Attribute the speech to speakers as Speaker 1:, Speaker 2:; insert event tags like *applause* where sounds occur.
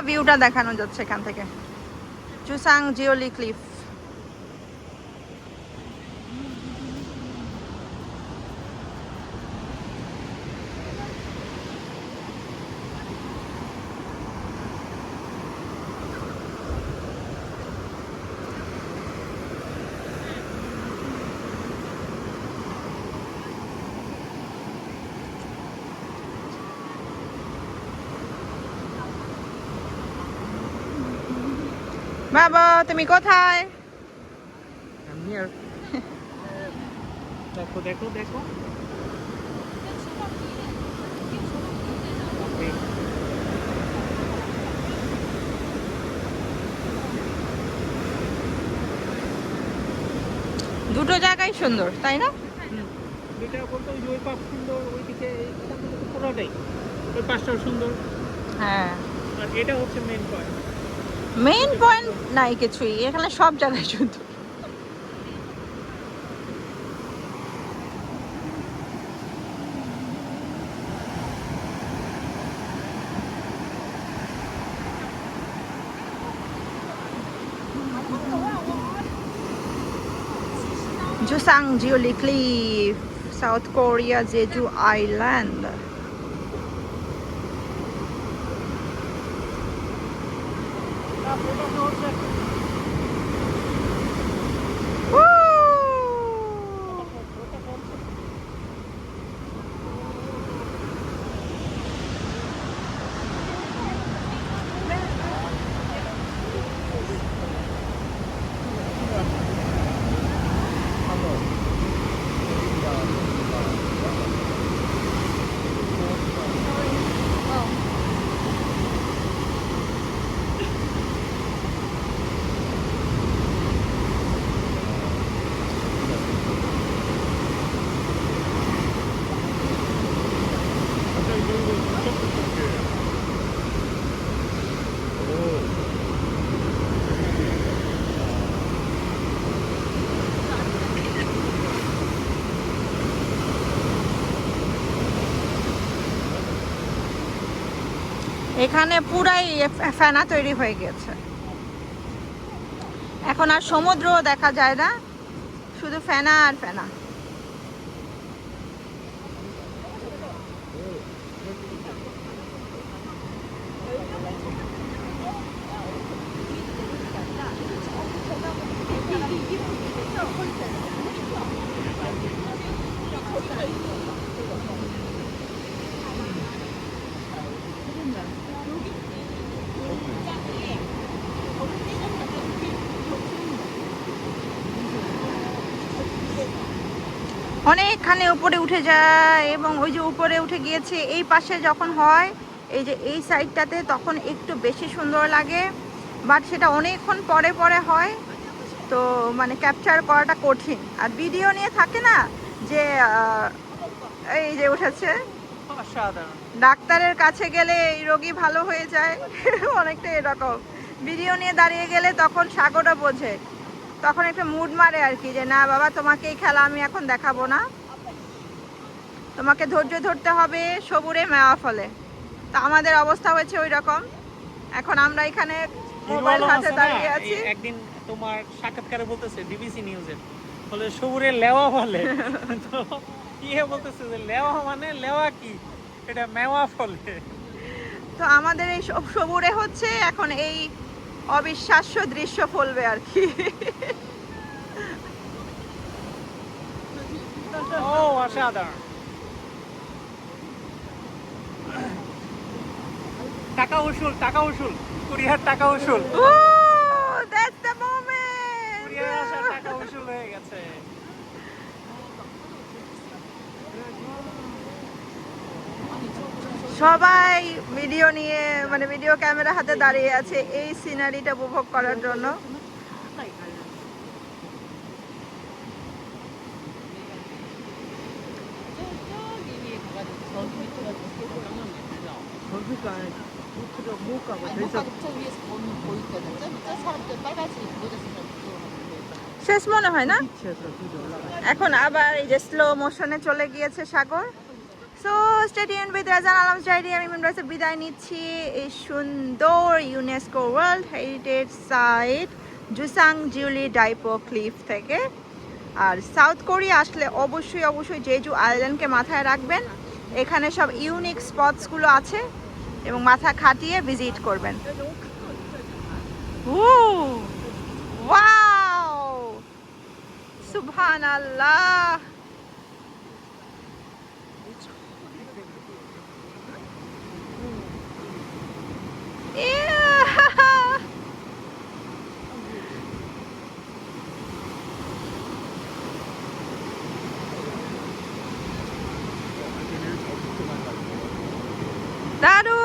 Speaker 1: ভিউটা দেখানো যাচ্ছে এখান থেকে। Jusangjeolli cliff. বাবা তুমি কোথায়. *laughs*
Speaker 2: দেখো দেখো দেখো.
Speaker 1: দুটো জায়গায় সুন্দর তাই না।
Speaker 2: যেটা বলতো ওই পাশ সুন্দর ওইদিকে পুরোটাই। ওই পাশটাও সুন্দর।
Speaker 1: হ্যাঁ।
Speaker 2: আর এটা হচ্ছে মেন পয়েন্ট
Speaker 1: মেইন পয়েন্ট নাই কিছুই এখানে সব জায়গায় যুদ্ধ Jusangjeolli South Korea Jeju Island Gracias. এখানে পুরাই ফেনা তৈরি হয়ে গেছে। এখন আর সমুদ্রও দেখা যায় না, শুধু ফেনা আর ফেনা। অনেকখানে উপরে উঠে যায় এবং ওই যে উপরে উঠে গিয়েছে এই পাশে যখন হয় এই যে এই সাইডটাতে তখন একটু বেশি সুন্দর লাগে। বাট সেটা অনেকক্ষণ পরে পরে হয় তো মানে ক্যাপচার করাটা কঠিন। আর ভিডিও নিয়ে থাকে না যে এই যে উঠেছে ডাক্তারের কাছে গেলে এই রোগী ভালো হয়ে যায় *laughs* অনেকটা এরকম। ভিডিও নিয়ে দাঁড়িয়ে গেলে তখন সাগরও বোঝে। তখন একটা মুড মারে আর কি যে না বাবা তোমাকে এই খেলা আমি এখন দেখাবো না। তোমাকে ধৈর্য ধরতে হবে সবুরে মেওয়া ফলে। তা আমাদের অবস্থা হয়েছে ওই রকম এখন আমরা এখানে মোবাইল হাতে দাঁড়িয়ে আছি।
Speaker 2: একদিন তোমার সাক্ষাৎকারে বলতেছে ডিবিসি নিউজে বলে সবুরে লেওয়া বলে। *laughs* তো ইয়ে বলতেছে যে লেওয়া মানে লেওয়া কি? এটা মেওয়া ফলে।
Speaker 1: তো আমাদের এই সব সবুরে হচ্ছে এখন এই অবিশ্বাস্য দৃশ্য ফলবে আর কি।
Speaker 2: ও অসাধারণ। টাকা উসুল টাকা উসুল। কুড়িহার টাকা উসুল।
Speaker 1: The moment!
Speaker 2: টাকা উসুল হয়ে গেছে।
Speaker 1: সবাই ভিডিও নিয়ে মানে ভিডিও ক্যামেরা হাতে দাঁড়িয়ে আছে এই সিনারিটা উপভোগ করার জন্য। শেষ মনে হয় না? এখন আবার এই যে স্লো মোশনে চলে গিয়েছে সাগর। So stadium with Rajan Alam study আমি মেম্বার্সে বিদায় নিচ্ছি এই সুন্দর UNESCO world heritage site Jusangjeolli Daepo cliff থেকে। আর সাউথ কোরিয়া আসলে অবশ্যই অবশ্যই জেজু আইল্যান্ডকে মাথায় রাখবেন। এখানে সব ইউনিক স্পটসগুলো আছে এবং মাথা খাটিয়ে ভিজিট করবেন। সুবহান আল্লাহ Daardoor!